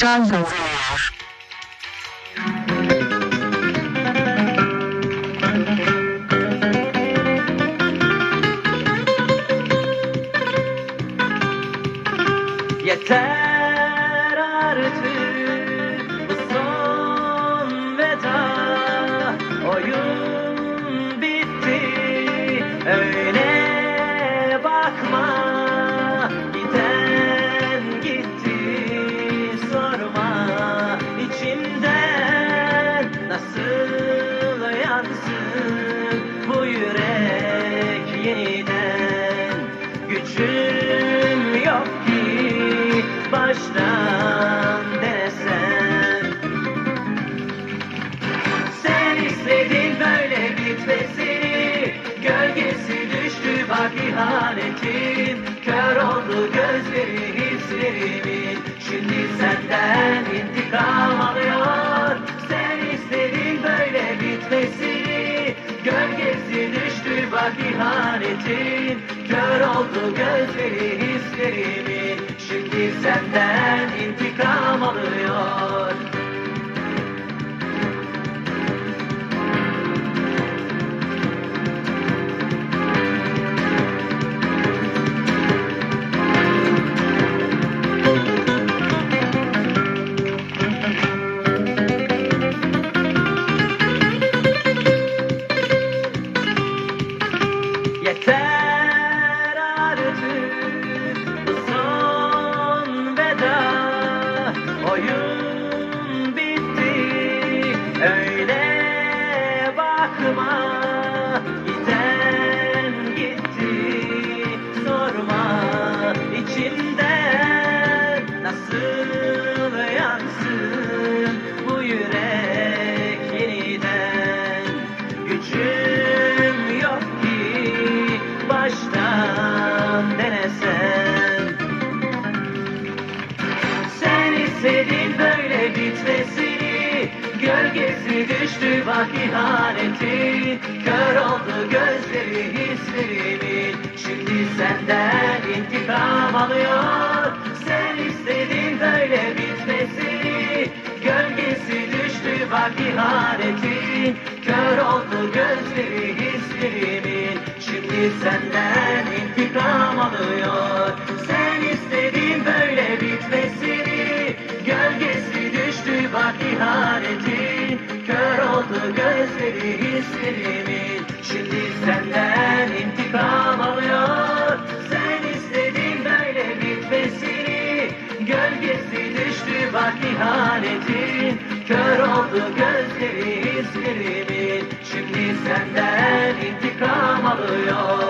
Şarj azalıyor. Yeter artık bu son veda. Oyun bitti öyle bakma. Giden gitti sorma. İçimden Nasıl yansın bu yürek yeniden? Gücüm yok ki baştan denesem Sen istedin böyle bitmesini Gölgesi düştü bak ihanetin Kör oldu gözleri hislerimin Şimdi senden intikam alıyor. Sen istedin böyle bitmesini Gölgesi düştü bak ihanetin Kör oldu gözleri hislerimin senden intikam alıyor bakma Giden Gölgesi düştü bak ihaneti. Kör oldu gözleri hislerimin Şimdi senden intikam alıyor. Sen istedin böyle bitmesini Gölgesi düştü bak ihanetin Kör oldu gözleri hislerimin Şimdi senden intikam alıyor. Sen Oldu gözleri hislerimin Şimdi senden intikam alıyor. Sen istedin böyle bitmesini Gölgesi düştü bak ihanetin. Kör oldu gözleri hislerimin Şimdi senden intikam alıyor